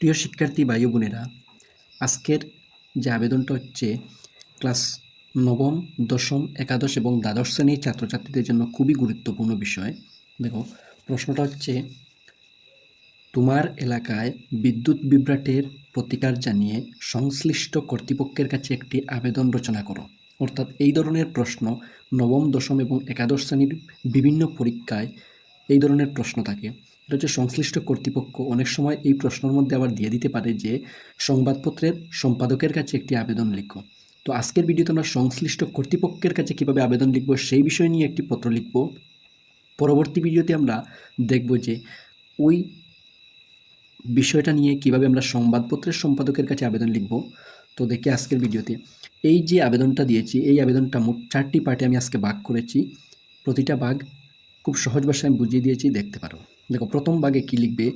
প্রিয় শিক্ষার্থী ভাই বোনেরা, আজকের যে আবেদনটা হচ্ছে ক্লাস নবম, দশম, একাদশ এবং দ্বাদশ শ্রেণির ছাত্রছাত্রীদের জন্য খুবই গুরুত্বপূর্ণ বিষয়। দেখো, প্রশ্নটা হচ্ছে, তোমার এলাকায় বিদ্যুৎ বিভ্রাটের প্রতিকার জানিয়ে সংশ্লিষ্ট কর্তৃপক্ষের কাছে একটি আবেদন রচনা করো। অর্থাৎ এই ধরনের প্রশ্ন নবম, দশম এবং একাদশ শ্রেণির বিভিন্ন পরীক্ষায় এই ধরনের প্রশ্ন থাকে। এটা হচ্ছে সংশ্লিষ্ট কর্তৃপক্ষ। অনেক সময় এই প্রশ্নের মধ্যে আবার দিয়ে দিতে পারে যে, সংবাদপত্রের সম্পাদকের কাছে একটি আবেদন লিখো। তো আজকের ভিডিওতে আমরা সংশ্লিষ্ট কর্তৃপক্ষের কাছে কীভাবে আবেদন লিখব সেই বিষয় নিয়ে একটি পত্র লিখব। পরবর্তী ভিডিওতে আমরা দেখব যে, ওই বিষয়টা নিয়ে কীভাবে আমরা সংবাদপত্রের সম্পাদকের কাছে আবেদন লিখব। তো দেখি আজকের ভিডিওতে এই যে আবেদনটা দিয়েছি, এই আবেদনটা মোট চারটি পার্টে আমি আজকে ভাগ করেছি। প্রতিটা ভাগ খুব সহজ ভাষায় আমি বুঝিয়ে দিয়েছি, দেখতে পারো। দেখো, প্রথম ভাগে কি লিখবে?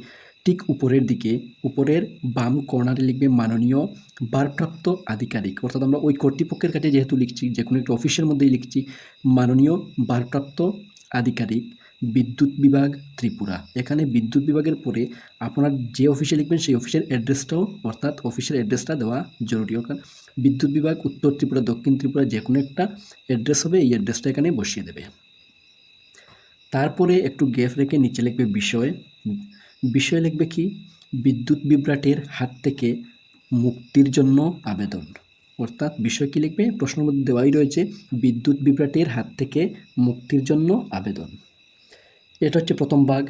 ঠিক উপরের দিকে, উপরের বাম কর্নারে লিখবে মাননীয় ভারপ্রাপ্ত আধিকারিক। অর্থাৎ আমরা ওই কর্তৃপক্ষের কাছে যেহেতু লিখছি যে কোনো একটা অফিসের মধ্যেই লিখছি, মাননীয় ভারপ্রাপ্ত আধিকারিক বিদ্যুৎ বিভাগ ত্রিপুরা। এখানে বিদ্যুৎ বিভাগের পরে আপনার যে অফিসে লিখবেন, সেই অফিসের অ্যাড্রেসটাও, অর্থাৎ অফিসের অ্যাড্রেসটা দেওয়া জরুরি। অর্থাৎ বিদ্যুৎ বিভাগ, উত্তর ত্রিপুরা, দক্ষিণ ত্রিপুরা যে কোনো একটা অ্যাড্রেস হবে, এই অ্যাড্রেসটা এখানে বসিয়ে দেবে। তারপরে একটু গ্যাপ রেখে নিচে লিখবে বিষয়। বিষয় লিখবে কি? বিদ্যুৎ বিভ্রাটের হাত থেকে মুক্তির জন্য আবেদন। অর্থাৎ বিষয় কি লিখবে? প্রশ্নের মধ্যে দেওয়াই রয়েছে বিদ্যুৎ বিভ্রাটের হাত থেকে মুক্তির জন্য আবেদন। এটা হচ্ছে প্রথম ভাগ।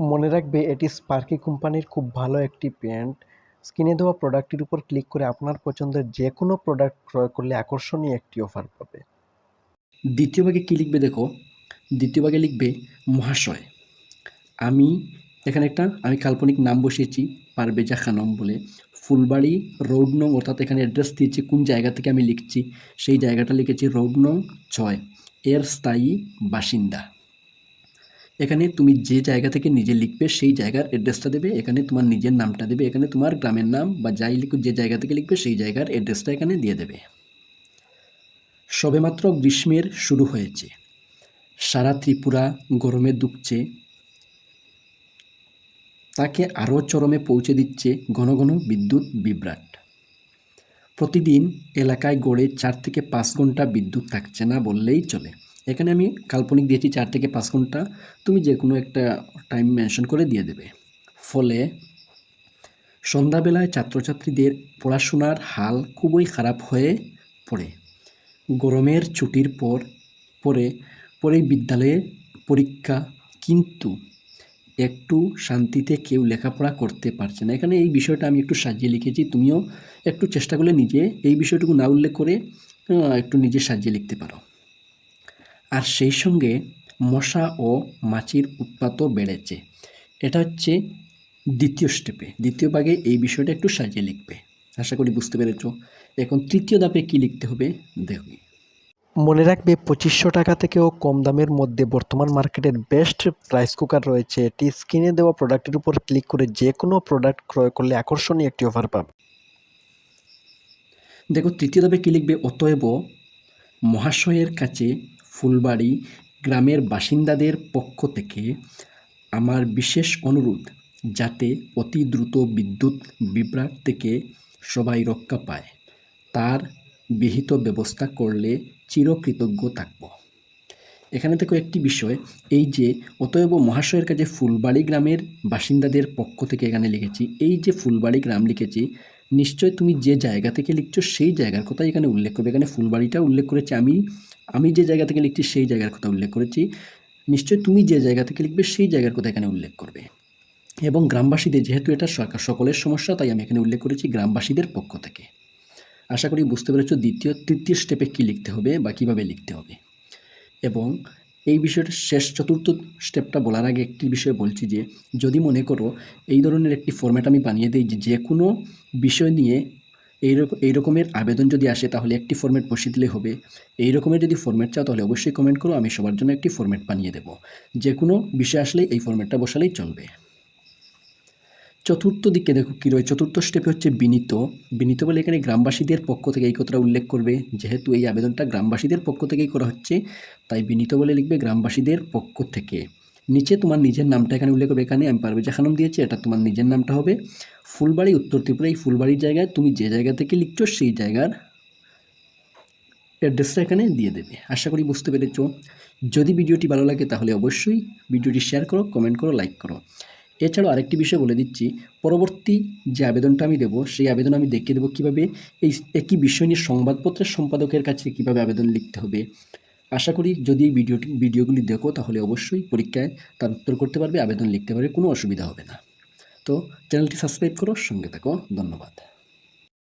মনে রাখবে এটি স্পার্কি কোম্পানির খুব ভালো একটি প্যান্ট স্ক্রিনে দেওয়া প্রোডাক্টটির উপর ক্লিক করে আপনার পছন্দের যে কোনো প্রোডাক্ট ক্রয় করলে আকর্ষণীয় একটি অফার পাবে। দ্বিতীয় ভাগে কী লিখবে দেখো? দ্বিতীয় ভাগে লিখবে মহাশয়। আমি এখানে একটা, আমি কাল্পনিক নাম বসিয়েছি, পারবেজা খানম বলে। ফুলবাড়ি রোড নং অর্থাৎ এখানে অ্যাড্রেস দিয়েছি, কোন জায়গা থেকে আমি লিখছি, সেই জায়গাটা লিখেছি রোড নং ছয়, এর স্থায়ী বাসিন্দা। এখানে তুমি যে জায়গা থেকে নিজে লিখবে, সেই জায়গার অ্যাড্রেসটা দেবে, এখানে তোমার নিজের নামটা দেবে, এখানে তোমার গ্রামের নাম, বা যাই লিখো, যে জায়গা থেকে লিখবে, সেই জায়গার অ্যাড্রেসটা এখানে দিয়ে দেবে। সবেমাত্র গ্রীষ্মের শুরু হয়েছে। সারা ত্রিপুরা গরমে দুঃখছে তাকে আরও চরমে পৌঁছে দিচ্ছে ঘন ঘন বিদ্যুৎ বিভ্রাট। প্রতিদিন এলাকায় গড়ে চার থেকে পাঁচ ঘণ্টা বিদ্যুৎ থাকছে না বললেই চলে। এখানে আমি কাল্পনিক দিয়েছি চার থেকে পাঁচ ঘণ্টা। তুমি যে কোনো একটা টাইম মেনশন করে দিয়ে দেবে। ফলে সন্ধ্যাবেলায় ছাত্রছাত্রীদের পড়াশোনার হাল খুবই খারাপ হয়ে পড়ে। গরমের ছুটির পর পরে পরেই বিদ্যালয়ে পরীক্ষা, কিন্তু একটু শান্তিতে কেউ লেখাপড়া করতে পারছে না। এখানে এই বিষয়টা আমি একটু সাজিয়ে লিখেছি, তুমিও একটু চেষ্টা করলে নিজে এই বিষয়টুকু না উল্লেখ করে একটু নিজে সাজিয়ে লিখতে পারো। আর সেই সঙ্গে মশা ও মাছির উৎপাতও বেড়েছে। এটা হচ্ছে দ্বিতীয় স্টেপে। দ্বিতীয় ভাগে এই বিষয়টা একটু সাজিয়ে লিখবে। আশা করি বুঝতে পেরেছ। এখন তৃতীয় ধাপে কি লিখতে হবে? দেখি। মনে রাখবে পঁচিশশো টাকা থেকেও কম দামের মধ্যে বর্তমান মার্কেটের বেস্ট রাইস কুকার রয়েছে। এটি স্ক্রিনে দেওয়া প্রোডাক্টের উপর ক্লিক করে যে কোনো প্রোডাক্ট ক্রয় করলে আকর্ষণীয় একটি অফার পাবে। দেখো, তৃতীয় ধাপে কী লিখবে? অতএব মহাশয়ের কাছে ফুলবাড়ি গ্রামের বাসিন্দাদের পক্ষ থেকে আমার বিশেষ অনুরোধ, যাতে অতি দ্রুত বিদ্যুৎ বিভ্রাট থেকে সবাই রক্ষা পায়। তার বিহিত ব্যবস্থা করলে চিরকৃতজ্ঞ থাকব। এখানে থেকে একটি বিষয়, এই যে অতএব মহাশয়ের কাছে ফুলবাড়ি গ্রামের বাসিন্দাদের পক্ষ থেকে এখানে লিখেছি, এই যে ফুলবাড়ি গ্রাম লিখেছি, নিশ্চয় তুমি যে জায়গা থেকে লিখছো সেই জায়গার কথা এখানে উল্লেখ করবে। এখানে ফুলবাড়িটা উল্লেখ করেছি আমি আমি যে জায়গা থেকে লিখছি সেই জায়গার কথা উল্লেখ করেছি, নিশ্চয় তুমি যে জায়গা থেকে লিখবে সেই জায়গার কথা এখানে উল্লেখ করবে। এবং গ্রামবাসীদের, যেহেতু এটা সরকার সকলের সমস্যা, তাই আমি এখানে উল্লেখ করেছি গ্রামবাসীদের পক্ষ থেকে। আশা করি বুঝতে পেরেছ দ্বিতীয়, তৃতীয় স্টেপে কী লিখতে হবে বা কীভাবে লিখতে হবে। এবং এই বিষয়টা শেষ, চতুর্থ স্টেপটা বলার আগে একটি বিষয় বলছি যে, যদি মনে করো এই ধরনের একটি ফর্ম্যাট আমি বানিয়ে দিই যে যে কোনো বিষয় নিয়ে এইরকম এই রকমের আবেদন যদি আসে তাহলে একটি ফর্ম্যাট বসিয়ে দিলে হবে। এই রকমের যদি ফর্ম্যাট চাও তাহলে অবশ্যই কমেন্ট করো, আমি সবার জন্য একটি ফর্ম্যাট বানিয়ে দেবো। যে কোনো বিষয় আসলে এই ফর্ম্যাটটা বসালেই চলবে। চতুর্থ দিকে দেখো কী রয়েছে, চতুর্থ স্টেপে হচ্ছে বিনীত। বিনীত বলে এখানে গ্রামবাসীদের পক্ষ থেকে এই কথাটা উল্লেখ করবে। যেহেতু এই আবেদনটা গ্রামবাসীদের পক্ষ থেকেই করা হচ্ছে, তাই বিনীত বলে লিখবে গ্রামবাসীদের পক্ষ থেকে। নিচে তোমার নিজের নামটা এখানে উল্লেখ করবে, এখানে আমি পারভেজা খানম দিয়েছি, এটা তোমার নিজের নামটা হবে। ফুলবাড়ি, উত্তর ত্রিপুরা, এই ফুলবাড়ির জায়গায় তুমি যে জায়গা থেকে লিখছো সেই জায়গার অ্যাড্রেসটা এখানে দিয়ে দেবে। আশা করি বুঝতে পেরেছ। যদি ভিডিওটি ভালো লাগে তাহলে অবশ্যই ভিডিওটি শেয়ার করো কমেন্ট করো লাইক করো। এছাড়াও আরেকটি বিষয় বলে দিচ্ছি, পরবর্তী যে আবেদনটা আমি দেবো, সেই আবেদন আমি দেখিয়ে দেবো কীভাবে, এই একই বিষয় নিয়ে সংবাদপত্রের সম্পাদকের কাছে কীভাবে আবেদন লিখতে হবে। আশা করি যদি এই ভিডিওটি, ভিডিওগুলি দেখো, তাহলে অবশ্যই পরীক্ষায় তার উত্তর করতে পারবে, আবেদন লিখতে পারবে, কোনো অসুবিধা হবে না। তো চ্যানেলটি সাবস্ক্রাইব করো, সঙ্গে থাকো, ধন্যবাদ।